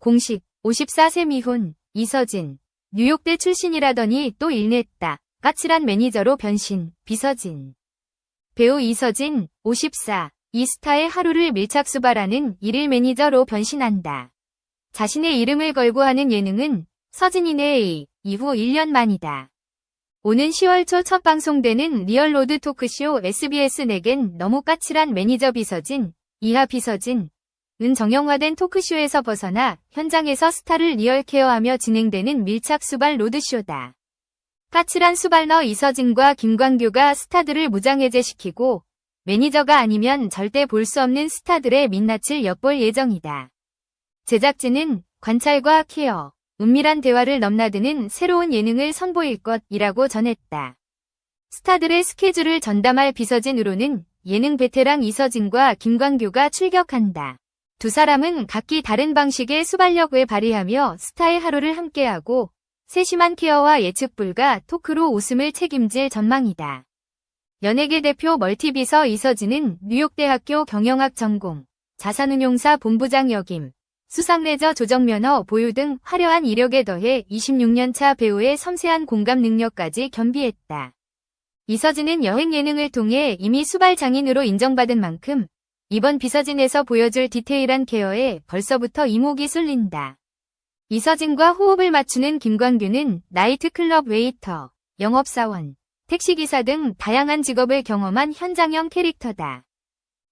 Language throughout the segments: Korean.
공식 54세 미혼 이서진 뉴욕대 출신이라더니 또 일냈다. 까칠한 매니저로 변신 비서진 배우 이서진 54 이스타의 하루를 밀착 수발하는 일일 매니저로 변신한다. 자신의 이름을 걸고 하는 예능은 서진이네 이후 1년 만이다. 오는 10월 초 첫 방송되는 리얼로드 토크쇼 SBS 내겐 너무 까칠한 매니저 비서진, 이하 비서진, 은 정형화된 토크쇼에서 벗어나 현장에서 스타를 리얼 케어하며 진행되는 밀착 수발 로드쇼다. 까칠한 수발너 이서진과 김광규가 스타들을 무장해제시키고 매니저가 아니면 절대 볼 수 없는 스타들의 민낯을 엿볼 예정이다. 제작진은 관찰과 케어, 은밀한 대화를 넘나드는 새로운 예능을 선보일 것이라고 전했다. 스타들의 스케줄을 전담할 비서진으로는 예능 베테랑 이서진과 김광규가 출격한다. 두 사람은 각기 다른 방식의 수발력을 발휘하며 스타의 하루를 함께하고 세심한 케어와 예측 불가 토크로 웃음을 책임질 전망이다. 연예계 대표 멀티비서 이서진은 뉴욕대학교 경영학 전공, 자산운용사 본부장 역임, 수상레저 조정면허 보유 등 화려한 이력에 더해 26년차 배우의 섬세한 공감 능력까지 겸비했다. 이서진은 여행 예능을 통해 이미 수발 장인으로 인정받은 만큼 이번 비서진에서 보여줄 디테일한 케어에 벌써부터 이목이 쏠린다. 이서진과 호흡을 맞추는 김광규는 나이트클럽 웨이터, 영업사원, 택시기사 등 다양한 직업을 경험한 현장형 캐릭터다.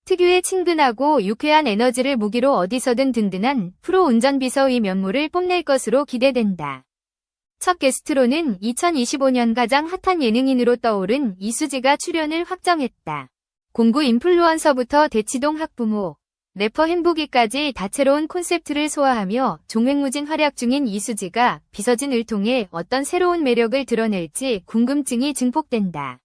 특유의 친근하고 유쾌한 에너지를 무기로 어디서든 든든한 프로 운전비서의 면모를 뽐낼 것으로 기대된다. 첫 게스트로는 2025년 가장 핫한 예능인으로 떠오른 이수지가 출연을 확정했다. 공구 인플루언서부터 대치동 학부모, 래퍼 행복이까지 다채로운 콘셉트를 소화하며 종횡무진 활약 중인 이수지가 비서진을 통해 어떤 새로운 매력을 드러낼지 궁금증이 증폭된다.